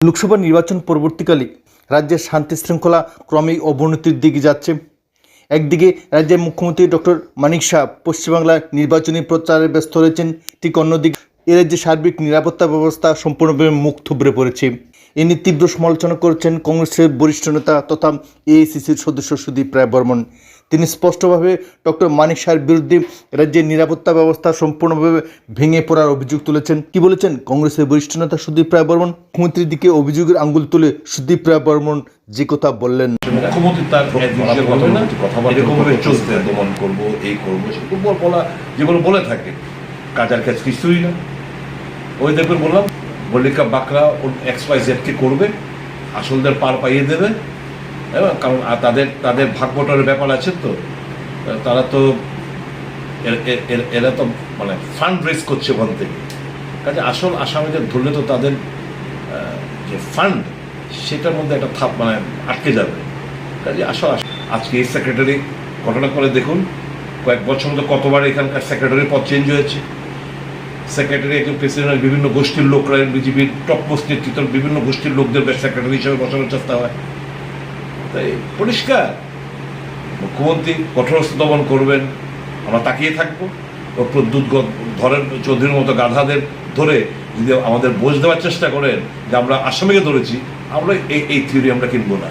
লোকসভা নির্বাচন পরবর্তীকালে রাজ্যের শান্তি শৃঙ্খলা ক্রমেই অবনতির দিকে যাচ্ছে। একদিকে রাজ্যের মুখ্যমন্ত্রী ডক্টর মানিক শাহ পশ্চিমবাংলার নির্বাচনী প্রচারে ব্যস্ত রয়েছেন, ঠিক অন্যদিকে এ রাজ্যে সার্বিক নিরাপত্তা ব্যবস্থা সম্পূর্ণভাবে মুখ থুবড়ে পড়েছে। এ নিয়ে তীব্র সমালোচনা করেছেন কংগ্রেসের বরিষ্ঠ নেতা তথা এআইসিসির সদস্য সুদীপ রায় বর্মন। তিনি স্পষ্টভাবে ডক্টর মানিক শাহের বিরুদ্ধে রাজ্যের নিরাপত্তা ব্যবস্থা সম্পূর্ণভাবে ভেঙে পড়ার অভিযোগ তুলেছেন। কি বলেছেন? কংগ্রেসের বরিষ্ঠ নেতা সুদীপ রায় বর্মন। মুখ্যমন্ত্রীর দিকে অভিযোগের আঙ্গুল তুলে সুদীপ রায় বর্মন যে কথা বললেন। দমন করব এই করব বলা যেগুলো বলে থাকে কাজার কাজ কিছুই না। ওই দেখবেন বললাম মল্লিকা বাকরা এক্স ওয়াই জেডকে করবে আসলদের পার পাইয়ে দেবে। এবং কারণ, আর তাদের তাদের ভাগ ব্যাপার আছে তো তারা তো এর- তো মানে ফান্ড রেজ করছে ওখান থেকে। কাজে আসল আসামিদের ধরলে তো তাদের যে ফান্ড সেটার মধ্যে একটা থাপ মানে আটকে যাবে। কাজে আসল আস- আজকে এই সেক্রেটারি ঘটনা করে দেখুন, কয়েক বছর মধ্যে কতবার এখানকার সেক্রেটারির পদ চেঞ্জ হয়েছে। সেক্রেটারি একজন প্রেসিডেন্টের বিভিন্ন গোষ্ঠীর লোকরা বিজেপির টপ মোস্ট নেতৃত্ব বিভিন্ন গোষ্ঠীর লোকদের সেক্রেটারি হিসেবে বসানোর চেষ্টা হয়। তাই পরিষ্কার। মুখ্যমন্ত্রী কঠোরস্থ দমন করবেন, আমরা তাকিয়ে থাকব। ও প্রদ্যুৎ ধরেন চৌধুরীর মতো গাধাদের ধরে যদি আমাদের বোঝ দেওয়ার চেষ্টা করেন যে আমরা আসামিকে ধরেছি, আমরা এই এই থিওরি আমরা কিনবো না।